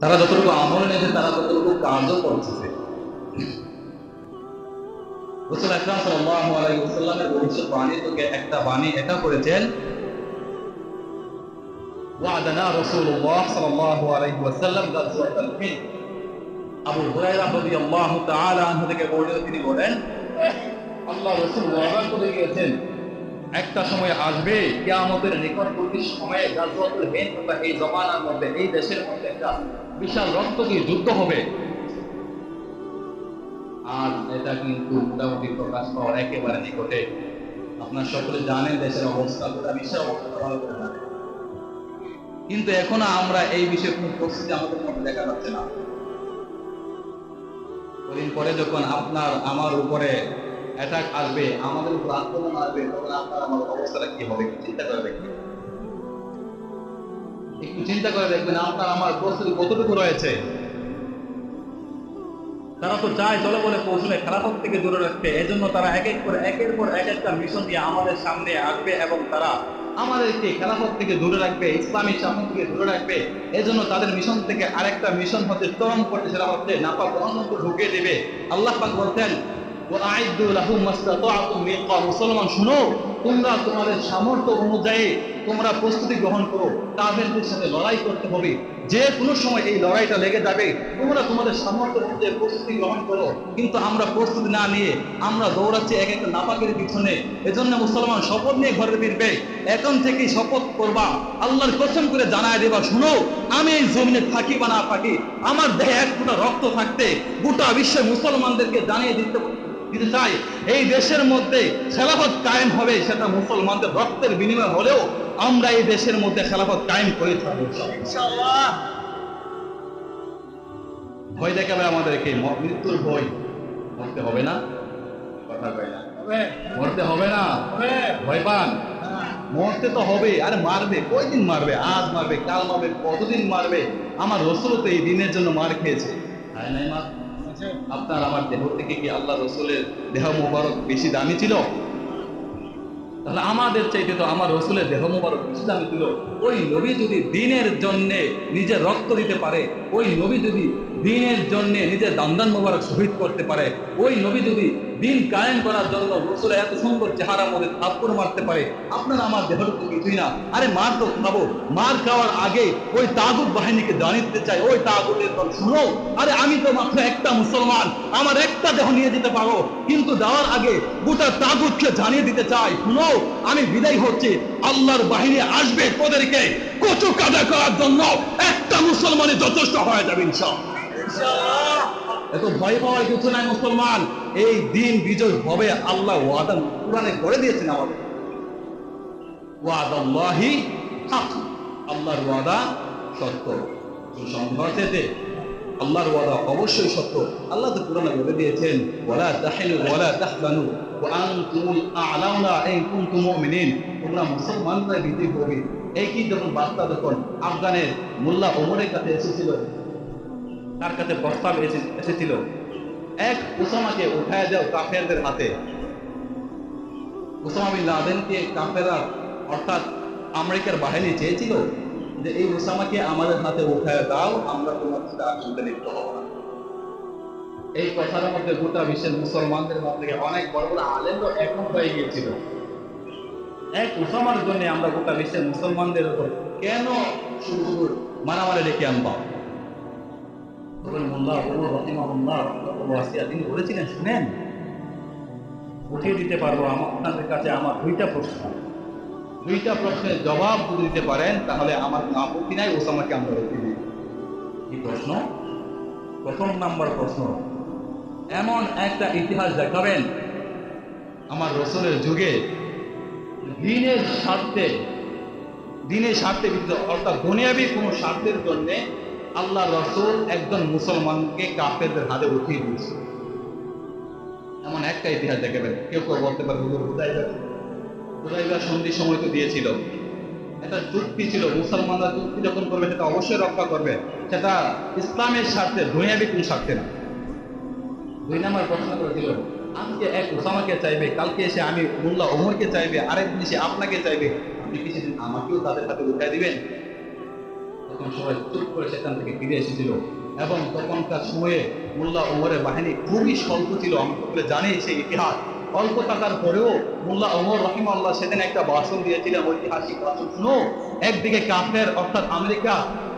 তারা যতটুকু আমল নিয়েছে তারা ততটুকু কাজও করতেছে। রসুল আকরাম সাল্লাল্লাহু আলাইহি ওয়াসাল্লামের ভবিষ্যৎ বাণী থেকে একটা বাণী এটা করেছেন, ওয়াদানা রাসূলুল্লাহ সাল্লাল্লাহু আলাইহি ওয়াসাল্লাম গাজওয়াতাল হিন্দ আবু হুরায়রা রাদিয়াল্লাহু তাআলা আনহু থেকে বর্ণিত তিনি বলেন, আল্লাহ রাসূল ওয়াদা করে গিয়েছেন একটা সময় আসবে কিয়ামতের নিকটবর্তী সময়ে গাজওয়াতুল হিন্দ বা এই জমানার মধ্যে, এই দেশের মধ্যে একটা বিশাল রক্তকী যুদ্ধ হবে। আর এটা কিন্তু মোটামুটি প্রকাশ পাওয়ার একেবারে নিকটে। আপনার সকলে জানেন দেশের অবস্থা, গোটা বিশ্বের অবস্থা ভালো করে জানেন। কিন্তু এখনও আমরা এই বিষয়ে কোনো প্রস্তুতি আমাদের মধ্যে দেখা যাচ্ছে না। কদিন পরে যখন আপনার আমার উপরে অ্যাটাক আসবে আমাদের উপর আক্রমণ আসবে তখন আপনার আমার অবস্থাটা কি হবে চিন্তা করে দেখবেন। একটু চিন্তা করে দেখবেন আপনার আমার প্রস্তুতি কতটুকু রয়েছে। তারা তো চায় চলো বলে পৌঁছলে খেলাফত থেকে দূরে রাখতে। এজন্য তারা এক এক করে একের পর এক একটা মিশন দিয়ে আমাদের সামনে আসবে এবং তারা আমাদেরকে খেলাফত থেকে দূরে রাখবে ইসলামী শাসন থেকে দূরে রাখবে। এজন্য তাদের মিশন থেকে আরেকটা মিশন হচ্ছে তরম করতে সেটা হচ্ছে নাপাক অনন্ত ঢুকিয়ে দেবে। আল্লাহ পাক বলতেন মুসলমান, শুনো, তোমরা তোমাদের সামর্থ্য অনুযায়ী তোমরা প্রস্তুতি গ্রহণ করো। তাদেরদের সাথে লড়াই করতে হবে। যে কোনো সময় এই লড়াইটা লেগে যাবে। তোমরা তোমাদের সামর্থ্য অনুযায়ী প্রস্তুতি গ্রহণ করো। কিন্তু আমরা প্রস্তুতি না নিয়ে আমরা দৌড়াচ্ছি এক একটা নাপাকের পিছনে। এজন্য মুসলমান, শপথ নিয়ে ঘরে ফিরবে। এখন থেকেই শপথ করবা। আল্লাহর কসম করে জানায় দেবা, শুনো, আমি এই জমিনে থাকি বা না থাকি আমার দেহে এক ফোটা রক্ত থাকতে গোটা বিশ্বের মুসলমানদেরকে জানিয়ে দিতে দিতে চাই এই দেশের মধ্যে খেলাফত কায়েম হবে সেটা মুসলমানদের রক্তের বিনিময় হলেও আমরা এই দেশের মধ্যে খেলাফত কায়েম করে থাকব। ভয় দেখাবে আমাদেরকে মৃত্যুর ভয় মরতে হবে না। কথা কয় না। মরতে হবে না। ভয় পান। মরতে তো হবে আরে মারবে কয়দিন মারবে? আজ মারবে কাল মারবে কতদিন মারবে? আমার রসুল তো এই দিনের জন্য মার খেয়েছে। তাই নাই মা? আপনার আমার দেহ থেকে কি আল্লাহ রসুলের দেহ মুবারক বেশি দামি ছিল? তাহলে আমাদের চাইতে তো আমার রসুলের দেহ মুবারক বেশি দামি ছিল। ওই নবী যদি দিনের জন্যে নিজের রক্ত দিতে পারে, ওই নবী যদি দিনের জন্য নিজের দান্দান মোবারক শহীদ করতে পারে। ওই নবী যদি দিন কায়েম করার জন্য রসুলের এত সুন্দর চেহারার মধ্যে থাপ্পড় মারতে পারে, আপনার আমার দেহটা তো কিছুই না। আরে মার তো খাব। মার খাওয়ার আগে ওই তাগুত বাহিনীকে জানিয়ে দিতে চাই। ওই তাগুতের দল, শুনো। আরে আমি তো মাত্র একটা মুসলমান। আমার একটা দেহ নিয়ে যেতে পারো। কিন্তু দেওয়ার আগে গোটা তাগুতকে জানিয়ে দিতে চাই। শুনো, আমি বিদায় হচ্ছি। আল্লাহর বাহিনী আসবে তোদেরকে কচু কাদা করার জন্য। একটা মুসলমানের যথেষ্ট হয়ে যাবে, ইনশাআল্লাহ। এত ভয় পাওয়ার কিছু নাই মুসলমান। এই দিন বিজয় হবে, আল্লাহ ওয়াদা কোরআনে করে দিয়েছেন আমাদের। ওয়াদাল্লাহি হক, আল্লাহর ওয়াদা সত্য। আল্লাহর ওয়াদা অবশ্যই সত্য। আল্লাহ তো কোরআনে বলে দিয়েছেন, ওয়ালা তাহিনু ওয়ালা কুনতুম মুমিনিন। তোমরা মুসলমানরা বিজয়ী হবে একই যখন বার্তা যখন আফগানের মোল্লা ওমরের কাছে এসেছিল তার কাছে প্রস্তাব এসেছিল। এক উসামাকে উঠায় দাও কাফেরদের হাতে। উসামা বিন লাদেনকে কাফেরা অর্থাৎ আমেরিকার বাহিনী চেয়েছিল যে এই উসামাকে আমাদের হাতে উঠায় দাও, আমরা তোমার সাথে যুদ্ধে লিপ্ত হব না। এই কথার মধ্যে গোটা বিশ্বের মুসলমানদের মধ্যে অনেক বড় বড় আলেমরা একমত হয়ে গিয়েছিল। এক উসামার জন্য আমরা গোটা বিশ্বের মুসলমানদের উপর কেন মারামারি ডেকে আনবা? তিনি বলেছিলেন শুনেন উঠিয়ে দিতে পারব আপনাদের কাছে আমার দুইটা প্রশ্ন। দুইটা প্রশ্নের জবাব যদি দিতে পারেন তাহলে আমার আপত্তি নাই ওসামাকে আমরা রুখে দিই। কি প্রশ্ন? প্রথম নাম্বার প্রশ্ন। এমন একটা ইতিহাস দেখাবেন আমার রসুলের যুগে দিনের স্বার্থে দিনের স্বার্থে অর্থাৎ দুনিয়াবি কোনো স্বার্থের জন্য আল্লাহ রসুল একজন মুসলমানকে কাফেরদের হাতে উঠিয়ে দিয়েছে। এমন একটা ইতিহাস দেখাবেন কেউ কেউ বলতে পারে, হুজুর হুদাইবা হুদাইবা সন্ধির সময় তো দিয়েছিল। একটা চুক্তি ছিল, মুসলমানরা চুক্তি যখন করবে, সেটা অবশ্যই রক্ষা করবে। সেটা ইসলামের স্বার্থে, দুনিয়াবি কোন স্বার্থে না। দুই নাম্বার প্রশ্ন করেছিল, আজকে এক ওসামাকে চাইবে, কালকে এসে আমি মোল্লা ওমরকে চাইবে আরেকদিন এসে আপনাকে চাইবে। আপনি কি সেদিন আমাকেও তাদের হাতে উঠাই দিবেন। তখন সবাই চুপ করে সেখান থেকে ফিরে এসেছিল। এবং তখনকার সময়ে মোল্লা ওমরের বাহিনী খুবই স্বল্প ছিল, আমি জানি সেই ইতিহাস। অল্প টাকার পরেও মোল্লা ওমর রহিম আল্লাহ সেদিন একটা ভাষণ দিয়েছিলেন ঐতিহাসিক ভাষণ। শুনো, একদিকে কাফের অর্থাৎ আমেরিকা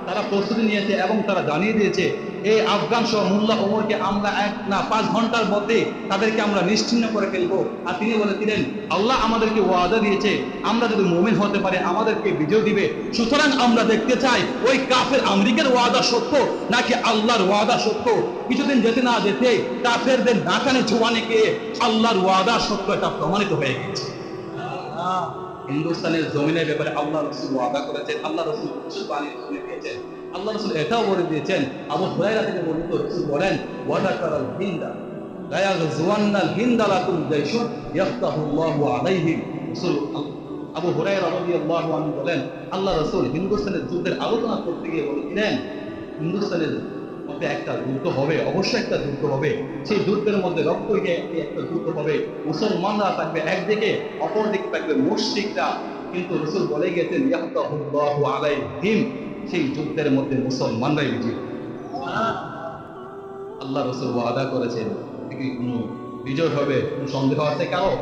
তারা প্রস্তুতি নিয়েছে এবং তারা জানিয়ে দিয়েছে, এই আফগান সহ মোল্লা ওমরকে আমরা এক না, পাঁচ ঘণ্টার মধ্যে তাদেরকে আমরা নিশ্চিন্ন করে ফেলব। আর তিনি বলেছিলেন, আল্লাহ আমাদেরকে ওয়াদা দিয়েছে, আমরা যদি মোমেন হতে পারে, আমাদেরকে বিজয় দিবে। সুতরাং আমরা দেখতে চাই, ওই কাফের আমেরিকার ওয়াদা সত্য নাকি আল্লাহর ওয়াদা সত্য? কিছুদিন যেতে না যেতে কাফেরদের নাকানে ছোঁয়ানে গিয়ে আল্লাহর ওয়াদা সত্য এটা প্রমাণিত হয়ে গেছে। হিন্দুস্তানের জমিনের ব্যাপারে আল্লাহ রসুল ওয়াদা করেছেন, আল্লাহ রসুল রসুল বাণী শুনে দিয়েছেন, আল্লাহ রসুল এটাও বলে দিয়েছেন, আবু হুরাইরা থেকে বর্ণিত রসুল বলেন ওয়াদা করাল হিন্দা গায়া জুয়ান্নাল হিন্দা লাকুম জাইশুন ইয়াফতাহুল্লাহু আলাইহিম। রসুল আবু হুরাইরা রাদিয়াল্লাহু আনহু বলেন, আল্লাহ রসুল হিন্দুস্তানের যুদ্ধের আলোচনা করতে গিয়ে বলেছিলেন হিন্দুস্তানের মধ্যে একটা যুদ্ধ হবে, অবশ্যই একটা যুদ্ধ হবে। সেই যুদ্ধের মধ্যে রক্ত একটা যুদ্ধ হবে। মুসলমানরা থাকবে একদিকে অপর দিকে থাকবে মুশরিকরা। কিন্তু রসুল বলে গেছেন আলাইহিম। সেই যুদ্ধের মধ্যে মুসলমানরাই বিজয়ী। আল্লাহ রসুল ওয়াদা করেছেন কোনো বিজয় হবে, কোনো সন্দেহ আছে কারও?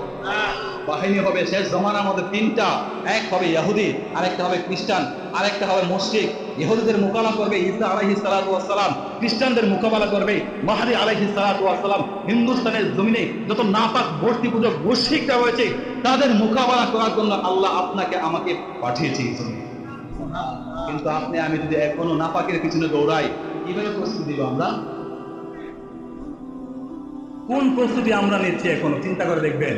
বাহিনী হবে, শেষ জমানার মধ্যে তিনটা। এক হবে ইয়াহুদি, আরেকটা হবে খ্রিস্টান, আরেকটা হবে মুশরিক। ইহুদিদের মোকাবেলা করবে আলাইহি সালাতু ওয়াসসালাম, খ্রিস্টানদের মোকাবেলা করবে মাহাদি সালাতু ওয়াসসালাম, হিন্দুস্তানের জমিনে যত নাপাক মূর্তি পূজক মুশরিকরা রয়েছে, তাদের মোকাবেলা করার জন্য আল্লাহ আপনাকে আমাকে পাঠিয়েছে কিন্তু আপনি, আমি যদি এখনও নাপাকের পিছনে দৌড়াই, কীভাবে প্রস্তুতি দিব আমরা? কোন প্রস্তুতি আমরা নিচ্ছি এখনও? চিন্তা করে দেখবেন।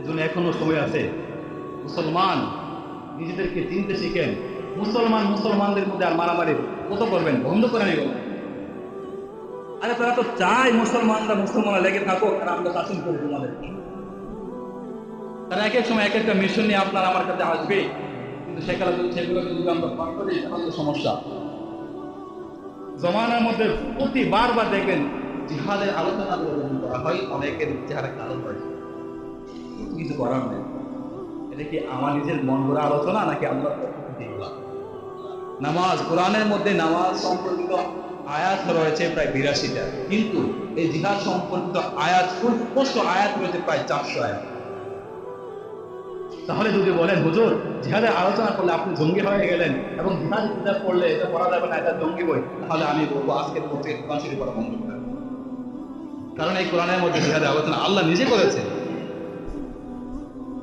এজন্য এখনও সময় আছে। মুসলমান নিজেদেরকে চিনতে শিখেন। মুসলমান মুসলমানদের মধ্যে আর মারামারি কত করবেন? বন্ধ করে নিব আরে তারা তো চায় মুসলমানরা মুসলমানরা লেগে থাকুক, আর আমরা শাসন করি তোমাদের। তারা এক এক সময় এক একটা মিশন নিয়ে আপনার আমার কাছে আসবে। কিন্তু সেগুলো যদি সেগুলোকে যদি আমরা পার করি, তাহলে সমস্যা। জমানার মধ্যে প্রতি বারবার দেখবেন জিহাদের আলোচনা করা হয়, অনেকের চেহারা কালো হয়। কিছু করার নেই। এটা কি আমার নিজের মন গড়া আলোচনা নাকি আল্লাহ নামাজ, কোরআনের মধ্যে নামাজ সম্পর্কিত আয়াত রয়েছে প্রায় বিরাশিটা। কিন্তু এই জিহাদ সম্পর্কিত আয়াত সুস্পষ্ট আয়াত রয়েছে প্রায় চারশো আয়াত। তাহলে যদি বলেন, হুজুর, জিহাদের আলোচনা করলে আপনি জঙ্গি হয়ে গেলেন এবং জিহাদ কিতাব পড়লে এটা পড়া যাবে না, এটা জঙ্গি বই, তাহলে আমি বলব, আজকের পত্রিকা কোরআন শরীফ পড়া বন্ধ করে। কারণ এই কোরআনের মধ্যে জিহাদের আলোচনা আল্লাহ নিজে করেছে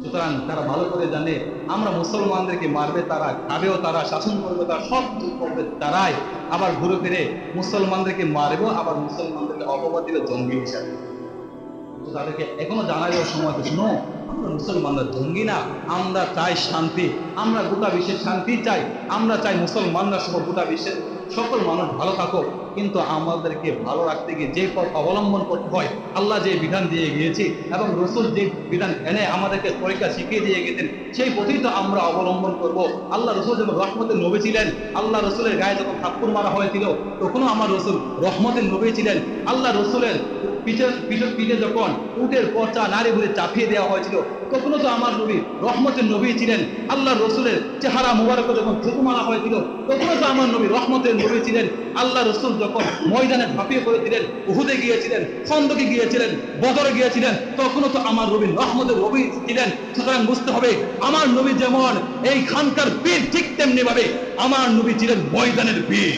সুতরাং তারা ভালো করে জানে, আমরা মুসলমানদেরকে মারবে তারা, খাবেও তারা, শাসন করবে তারা, সব করবে তারাই। আবার ঘুরে ফিরে মুসলমানদেরকে মারবেও আবার মুসলমানদেরকে অপবাদ দিবে জঙ্গি হিসাবে। তাদেরকে এখনও জানার সময় শুনো আমরা মুসলমানরা জঙ্গি না, আমরা চাই শান্তি, আমরা গোটা বিশ্বের শান্তি চাই, আমরা চাই মুসলমানরা সহ গোটা বিশ্বের সকল মানুষ ভালো থাকুক। কিন্তু আমাদেরকে ভালো রাখতে গিয়ে যে পথ অবলম্বন করতে হয়, আল্লাহ যে বিধান দিয়ে গিয়েছি এবং রসুল যে বিধান এনে আমাদেরকে পরীক্ষা শিখিয়ে দিয়ে গেছেন সেই পথেই তো আমরা অবলম্বন করব। আল্লাহ রসুল যখন রহমতের নবী ছিলেন, আল্লাহ রসুলের গায়ে যখন থাপ্পুর মারা হয়েছিল, তখনও আমার রসুল রহমতের নবী ছিলেন। আল্লাহ রসুলের পিঠে পিঠে পিঠে যখন উটের পচা নারী ভুলে চাপিয়ে দেওয়া হয়েছিল, তখনও তো আমার নবী, রহমতের নবী ছিলেন। আল্লাহ রসুলের চেহারা মুবারক যখন থুতু মারা হয়েছিল, তখনও তো আমার নবী, রহমতের নবী ছিলেন। আল্লাহ রসুল যখন ময়দানে ঝাঁপিয়ে পড়েছিলেন, উহুদে গিয়েছিলেন, খন্দকে গিয়েছিলেন, বদরে গিয়েছিলেন, তখনও তো আমার নবী, রহমতের নবী ছিলেন। সুতরাং বুঝতে হবে, আমার নবী যেমন এই খানকার বীর ঠিক তেমনি ভাবে আমার নবী ছিলেন ময়দানের বীর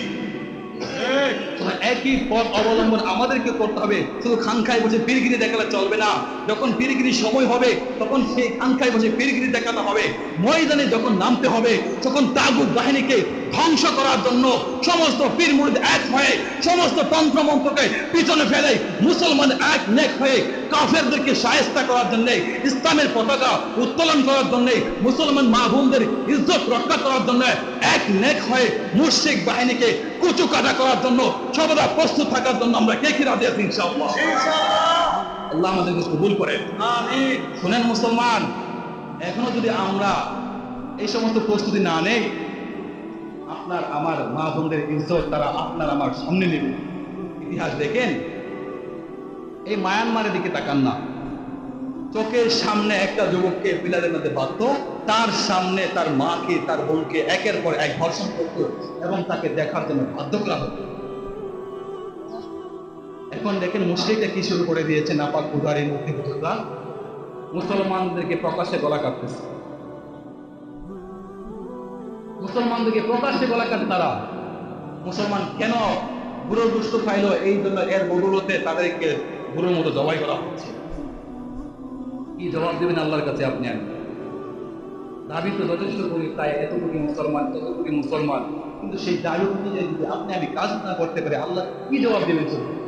একই পথ অবলম্বন আমাদেরকে করতে হবে। শুধু খানখায় বসে পীরগিরি দেখালে চলবে না। যখন পীরগিরি সময় হবে, তখন সেই খানখায় বসে পীরগিরি দেখাতে হবে। ময়দানে যখন নামতে হবে, তখন তাগুদ বাহিনীকে ধ্বংস করার জন্য সমস্ত পীর মুরিদ এক হয়ে, সমস্ত তন্ত্র মন্ত্রকে পিছনে ফেলে মুসলমান এক নেক হয়ে কাফেরদেরকে সায়স্তা করার জন্য, ইসলামের পতাকা উত্তোলন করার জন্য, মুসলমান মা বোনদের ইজ্জত রক্ষা করার জন্য এক নেক হয়ে মুশরিক বাহিনীকে কুচু কাটা করার জন্য সর্বদা প্রস্তুত থাকার জন্য আমরা কে কি রাজি আছি ইনশাআল্লাহ? আল্লাহ আমাদেরকে কবুল করেন। শুনেন মুসলমান এখনও যদি আমরা এই সমস্ত প্রস্তুতি না নেই আপনার আমার মা বোনদের ইজ্জত তারা আপনার আমার সামনে নেবে। ইতিহাস দেখেন এই মায়ানমারের দিকে তাকান না। চোখের সামনে একটা যুবককে পিলারের মধ্যে বাঁধত তার সামনে তার মাকে তার বোনকে একের পর এক ধর্ষণ করত এবং তাকে দেখার জন্য বাধ্য করা হতো। এখন দেখেন মুসলিমটা কি শুরু করে দিয়েছে নাপাক উদারি পুজোটা মুসলমানদেরকে প্রকাশ্যে গলা কাটতেছে মুসলমানদেরকে প্রকাশ্যে গলা কাটে তারা। মুসলমান কেন বুড়ো দুষ্ট খাইলো এই জন্য এর বদলতে তাদেরকে বুড়োর মতো জবাই করা হচ্ছে? কি জবাব দেবেন আল্লাহর কাছে আপনি আমি দাবি তো যথেষ্ট করি তাই এত মুসলমান তত মুসলমান। কিন্তু সেই দাবি অনুযায়ী যদি আপনি আমি কাজ না করতে পারি, আল্লাহ কি জবাব দেবেন? চলবে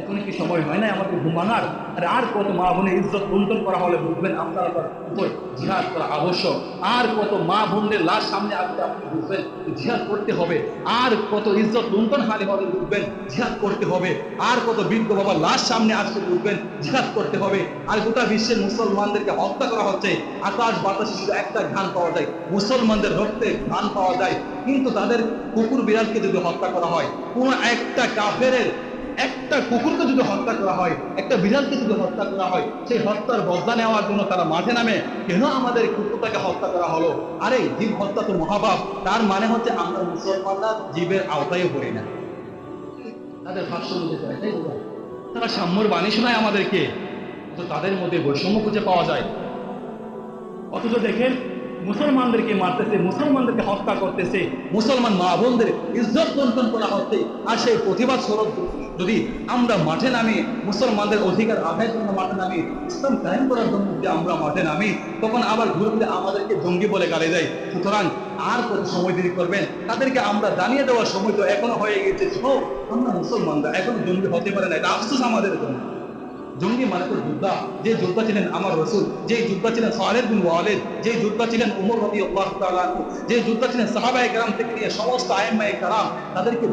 এখন কি সময় হয় না আমাকে ঘুমানোর? আর আর কত মা বোনের ইজ্জত লুণ্ঠন করা হলে বুঝবেন আপনার উপর জিহাদ করা আবশ্যক। আর কত মা বোনদের লাশ সামনে আসলে আপনি বুঝবেন জিহাদ করতে হবে। আর কত ইজ্জত লুণ্ঠন হানি হবে বুঝবেন, জিহাদ করতে হবে। আর কত বৃদ্ধ বাবা লাশ সামনে আসলে বুঝবেন, জিহাদ করতে হবে। আর গোটা বিশ্বের মুসলমানদেরকে হত্যা করা হচ্ছে। আকাশ বাতাসে শুধু একটা ঘান পাওয়া যায়, মুসলমানদের রক্তে ঘান পাওয়া যায়। কিন্তু তাদের কুকুর বিড়ালকে যদি হত্যা করা হয়, কোনো একটা কাফেরের একটা কুকুরকে যদি হত্যা করা হয়, একটা বিড়ালকে যদি হত্যা করা হয়, সেই হত্যার বদলা নেওয়ার জন্য তারা মাঠে নামে। কেন আমাদের কুকুরটাকে হত্যা করা হলো? আরে, জীব হত্যা তো মহাপাপ। তার মানে হচ্ছে আমরা মুসলমানরা জীবের আওতায় পড়ি না। তাদের ভাষ্য বুঝে যায় তারা সাম্যর বাণী শোনায় আমাদেরকে তাদের মধ্যে বৈষম্য খুঁজে পাওয়া যায়। অথচ দেখেন, মুসলমানদেরকে মারতেছে, মুসলমানদেরকে হত্যা করতেছে। মুসলমান মা বোনদের ইজ্জত লুণ্ঠন করা হচ্ছে। আর সেই প্রতিবাদ স্বরূপ যদি আমরা মাঠে নামি, মুসলমানদের অধিকার আদায়ের জন্য মাঠে নামি, ইসলাম কায়েম করার জন্য যদি আমরা মাঠে নামি, তখন আবার ঘুরে ঘুরে আমাদেরকে জঙ্গি বলে গালি দেয়। সুতরাং আর কত সময় দেরি করবেন? তাদেরকে আমরা জানিয়ে দেওয়ার সময় তো এখনও হয়ে গেছে আমরা মুসলমানরা এখনও জঙ্গি হতে পারে না। এটা আফসোস আমাদের জন্য। জঙ্গি তো যোদ্ধা। যে যোদ্ধা ছিলেন আমার রসুল, যে যোদ্ধা ছিলেন সাহেদ বিন ওয়ালেদ, যে যোদ্ধা ছিলেন উমর রবি যে যোদ্ধা ছিলেন সাহাবায়ে কেরাম থেকে নিয়ে সমস্ত আইম্মায়ে কেরাম, তাদেরকে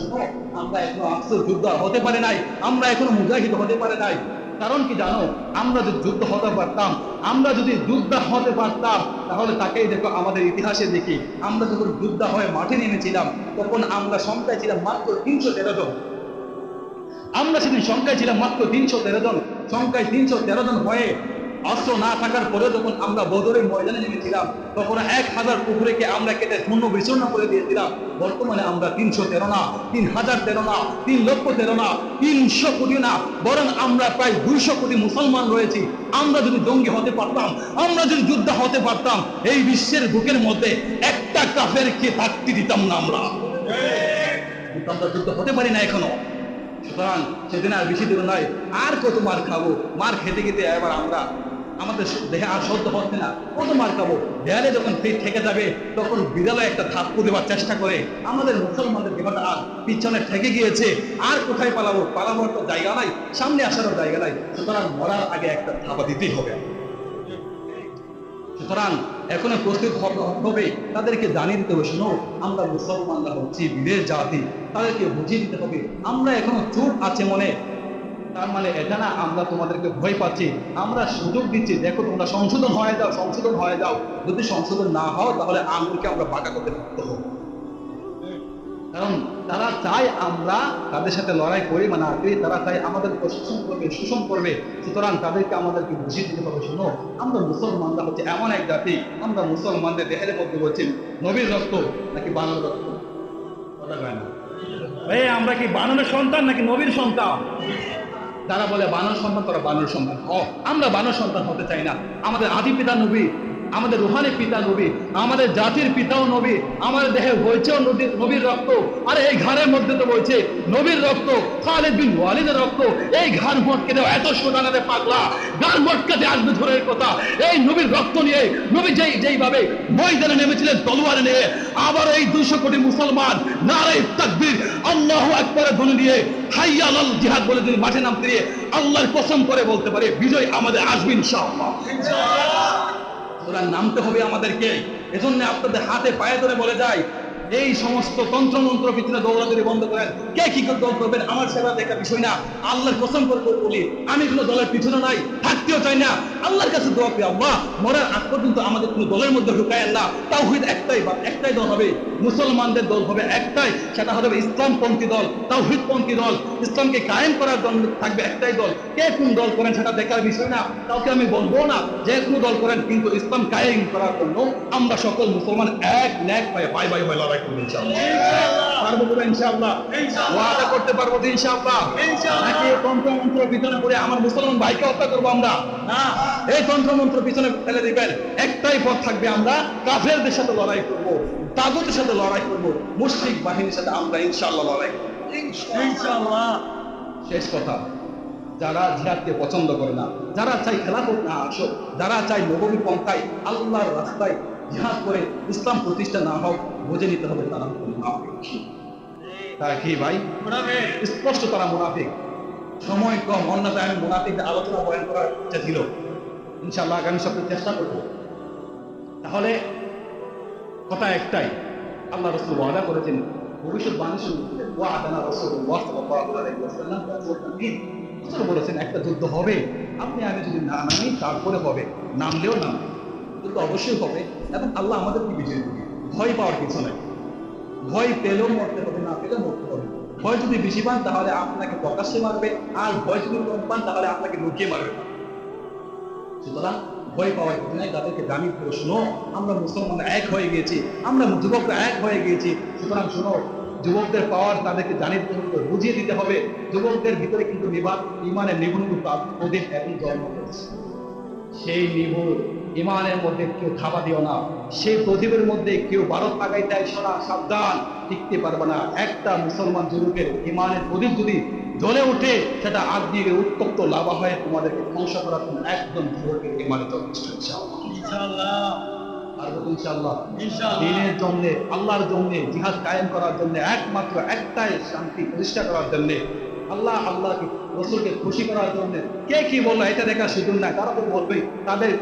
শোনো, আমরা এখনও আফসোস যোদ্ধা হতে পারে নাই, আমরা এখনও মুজাহিদ হতে পারে নাই। কারণ কি জানো, আমরা যদি যুদ্ধ হতে পারতাম, আমরা যদি যোদ্ধা হতে পারতাম, তাহলে তাকেই দেখো আমাদের ইতিহাসে দেখি। আমরা যখন যোদ্ধা হয়ে মাঠে নেমেছিলাম, তখন আমরা সংখ্যায় ছিলাম মাত্র তিনশো তেরো জন। আমরা সেদিন সংখ্যায় ছিলাম মাত্র তিনশো তেরো জন। সংখ্যায় তিনশো তেরো জন হয়ে অস্ত্র না থাকার পরেও যখন আমরা বদরের ময়দানে নেমেছিলাম, তখন এক হাজার কুকুরেকে আমরা কেটে শূন্য বিচূর্ণ করে দিয়েছিলাম। বর্তমানে আমরা তিনশো তেরো না, তিন হাজার তেরো না, তিন লক্ষ তেরো না, তিনশো কোটি না, বরং আমরা প্রায় দুইশো কোটি মুসলমান রয়েছি। আমরা যদি জঙ্গি হতে পারতাম, আমরা যদি যোদ্ধা হতে পারতাম, এই বিশ্বের বুকের মধ্যে একটা কাফেরকে থাকতে দিতাম না আমরা। আমরা যুদ্ধ হতে পারি না এখনও। সুতরাং সেদিন আর বেশি দূর নয়, আর কত মার খাব? মার খেতে খেতে এবার আমরা, আমাদের দেহে আর সহ্য হচ্ছে না। কত মার খাব? দেয়ালে যখন পেট থেকে যাবে, তখন বিদ্যালয়ে একটা থাপ্পু দেওয়ার চেষ্টা করে, আমাদের মুসলমানদের দেহটা আর পিছনে ঠেকে গিয়েছে। আর কোথায় পালাবো? পালাবোর তো জায়গা নাই, সামনে আসারও জায়গা নাই। সুতরাং মরার আগে একটা থাপা দিতেই হবে। সুতরাং এখনও প্রস্তুত হবে, তাদেরকে জানিয়ে দিতে হবে, শোনো, আমরা মুসলমানরা হচ্ছি বীরের জাতি, তাদেরকে বুঝিয়ে দিতে হবে, আমরা এখনও চুপ আছে মনে। তার মানে এটা না, আমরা তোমাদেরকে ভয় পাচ্ছি, আমরা সুযোগ দিচ্ছি, দেখো, তোমরা সংশোধন হয়ে যাও, সংশোধন হয়ে যাও, যদি সংশোধন না হও, তাহলে আঙুলকে আমরা বাঁকা করতে বাধ্য হব। কারণ তারা চায় আমরা তাদের সাথে লড়াই করি মানে করি তারা চায় আমাদের শোষণ করবে শোষণ করবে সুতরাং তাদেরকে আমাদেরকে বুঝিয়ে দিতে হবে শোনো আমরা মুসলমানরা হচ্ছে এমন এক জাতি আমরা মুসলমানদের দেহের মধ্যে বলছি নবীর রক্ত নাকি বানর রক্ত? কথা কয় না। এই আমরা কি বানরের সন্তান নাকি নবীর সন্তান? তারা বলে বানর সন্তান তারা বানর সন্তান। ও আমরা বানর সন্তান হতে চাই না। আমাদের আদি পিতা নবী আমাদের রুহানি পিতা নবী, আমাদের জাতির পিতাও নবী, আমাদের দেহে বইছেও নবীর রক্ত। আর এই ঘাড়ের মধ্যে তো বলছে নবীর রক্ত, খালেদ বিন ওয়ালিদের রক্ত। এই ঘাড় মটকে দেওয়া, এত সোনা সোনানারে পাগলা। ঘাড় মটকাতে আসবে ধরের কথা। এই নবীর রক্ত নিয়ে, নবী যেই যেইভাবে ময়দানে নেমেছিলেন, তলোয়ারে নিয়ে, আবার এই দুশো কোটি মুসলমান নারাই তাকবীর, আল্লাহ একবারে ধ্বনি নিয়ে হাইয়া আল জিহাদ বলে যদি মাঠে নামতে আল্লাহর কসম করে বলতে পারে, বিজয় আমাদের আসবে ইনশাআল্লাহ। সুতরাং নামতে হবে আমাদেরকে। এজন্য আপনাদের হাতে পায়ে ধরে বলে যায় এই সমস্ত তন্ত্র মন্ত্র পিছনে দৌড়াদৌড়ি বন্ধ করেন। কে কি করবেন? আমার সেবা দেখা বিষয় না। আল্লাহর কসম করে বলি, আমি কোনো দলের পিছনে নাই। থাকতেও চাই না। আল্লাহর কাছে দোয়া করি আল্লাহ মরার আগ পর্যন্ত আমাদের কোনো দলের মধ্যে ঢুকায় না। তাওহিদ একটাই বা একটাই দল হবে মুসলমানদের দল হবে একটাই সেটা হবে ইসলামপন্থী দল তাওহিদপন্থী দল। ইসলামকে কায়েম করার জন্য থাকবে একটাই দল। কে কোন দল করেন সেটা দেখার বিষয় না কাউকে আমি বলব না যে কোনো দল করেন কিন্তু ইসলাম কায়েম করার জন্য আমরা সকল মুসলমান এক ন্যাক পায়ে ভাই ভাই ভাই লড়াই করব পারব তো ইনশাআল্লাহ। ওয়াদা করতে পারব ইনশাআল্লাহ। নাকি তন্ত্র মন্ত্র পিছনে পড়ে আমার মুসলমান ভাইকে হত্যা করব আমরা? না এই তন্ত্র মন্ত্র পিছনে ফেলে দিবেন। একটাই পথ থাকবে আমরা কাফেরদের সাথে লড়াই করব তাগুতের সাথে লড়াই করব মুশরিক বাহিনীর সাথে আমরা ইনশাআল্লাহ লড়াই করব। ইনশাআল্লাহ। শেষ কথা যারা জিহাদকে পছন্দ করে না যারা চাই খেলাফত না আসো যারা চাই নবমী পন্থায় আল্লাহর রাস্তায় জিহাদ করে ইসলাম প্রতিষ্ঠা না হোক বুঝে নিতে হবে তারা মুনাফিক। তারা কি ভাই? স্পষ্ট তারা মুনাফিক। সময় কম, অন্যথায় আমি মুনাফিকদের আলোচনা বয়ান করার ইচ্ছা ছিল। ইনশাআল্লাহ আগামী সপ্তাহে চেষ্টা করব। তাহলে কথা একটাই, আল্লাহ রসুল ওয়াদা করেছেন শুরু করলেন ওয়াদানা ওয়াসাল্লাম রাসূল বলেছেন, একটা যুদ্ধ হবে, আপনি আমি যদি না নামি তারপরে হবে। নামলেও নামবে যুদ্ধ অবশ্যই হবে, এবং আল্লাহ আমাদেরকে বিজয় ভয় পাওয়ার কিছু নাই। ভয় পেলেও মরতে হবে, না পেলেও মরতে হবে। ভয় যদি বেশি পান, তাহলে আপনাকে প্রকাশ্যে মারবে, আর ভয় যদি কম পান, তাহলে আপনাকে লুকিয়ে মারবে। সুতরাং ভয় পাওয়ার কিছু নাই, তাদেরকে দামি করে শুনো, আমরা মুসলমানরা এক হয়ে গিয়েছি, আমরা যুবকরা এক হয়ে গিয়েছি। সুতরাং শুনো, যুবকদের পাওয়ার তাদেরকে জানিয়ে বুঝিয়ে দিতে হবে, যুবকদের ভিতরে কিন্তু নিবাদ ইমানের নিপুণতা প্রদীপ এখন জন্ম করেছে সেই নিহুর ইমানের মধ্যে কেউ থাবা দিও না। সেই প্রদীপের মধ্যে কেউ ভারত লাগাই দেয় সোনা সাবধান টিকতে পারবে না। একটা মুসলমান যুবকের ইমানের প্রদীপ যদি জ্বলে উঠে সেটা আগ দিয়ে উত্তপ্ত লাভা হয়ে তোমাদেরকে ধ্বংস করার জন্য একদম যুবকের ইমানে যথেষ্ট ইনশাআল্লাহ ইনশাআল্লাহ। পারব তো ইনশাআল্লাহ? ইনশাআল্লাহ। দিনের জন্য আল্লাহর জন্য জিহাদ কায়েম করার জন্য একমাত্র একটাই শান্তি প্রতিষ্ঠা করার জন্য আল্লাহ আল্লাহকে, রসুলকে খুশি করার জন্য। কে কি বলল, এটা দেখার সুযোগ নাই। তারা তো বলবে, তাদের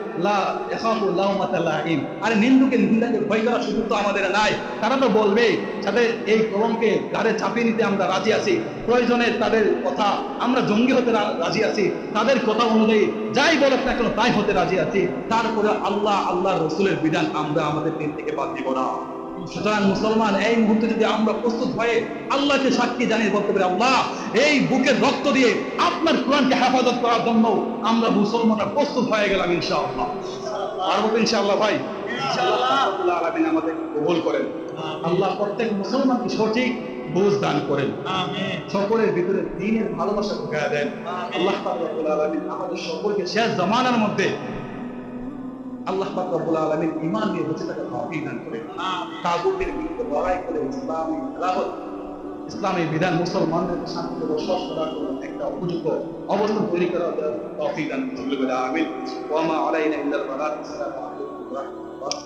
আরে নিন্দুকে, নিন্দাকে ভয় করার সুযোগ তো আমাদের নাই। তারা তো বলবে, তাদের এই কলমকে গাড়ে চাপিয়ে নিতে আমরা রাজি আছি। প্রয়োজনে তাদের কথা, আমরা জঙ্গি হতে রাজি আছি। তাদের কথা অনুযায়ী যাই বলুক না কেন, তাই হতে রাজি আছি। তারপরে আল্লাহ আল্লাহ রসুলের বিধান আমরা আমাদের দিন থেকে বাদ দিব না। সুতরাং মুসলমান এই মুহূর্তে যদি আমরা প্রস্তুত হয়ে আল্লাহকে সাক্ষী জানিয়ে বলতে পারি আল্লাহ এই বুকের রক্ত দিয়ে আপনার কোরআনকে হেফাজত করার জন্য আমরা মুসলমানরা প্রস্তুত হয়ে গেলাম ইনশাআল্লাহ। পারব তো ইনশাআল্লাহ ভাই? আলামিন আমাদের কবুল করেন। আল্লাহ প্রত্যেক মুসলমানকে সঠিক বুঝ দান করেন। সকলের ভিতরে দিনের ভালোবাসা ঢুকায় দেন। আল্লাহ আমাদের সকলকে শেষ জামানার মধ্যে আল্লাহ রব্বুল আলামিন ঈমান নিয়ে বেঁচে থাকার তৌফিক দান করেন। তাগুতের বিরুদ্ধে লড়াই করে ইসলামী খেলাফত, ইসলামী বিধান মুসলমানদের শান্তিতে বসবাস করার একটা উপযুক্ত অবস্থান তৈরি করার তৌফিক দান করুন। আমিন। ওয়া মা আলাইনা ইল্লাল বালাগ, আসসালামু আলাইকুম ওয়া রাহমাতুল্লাহ।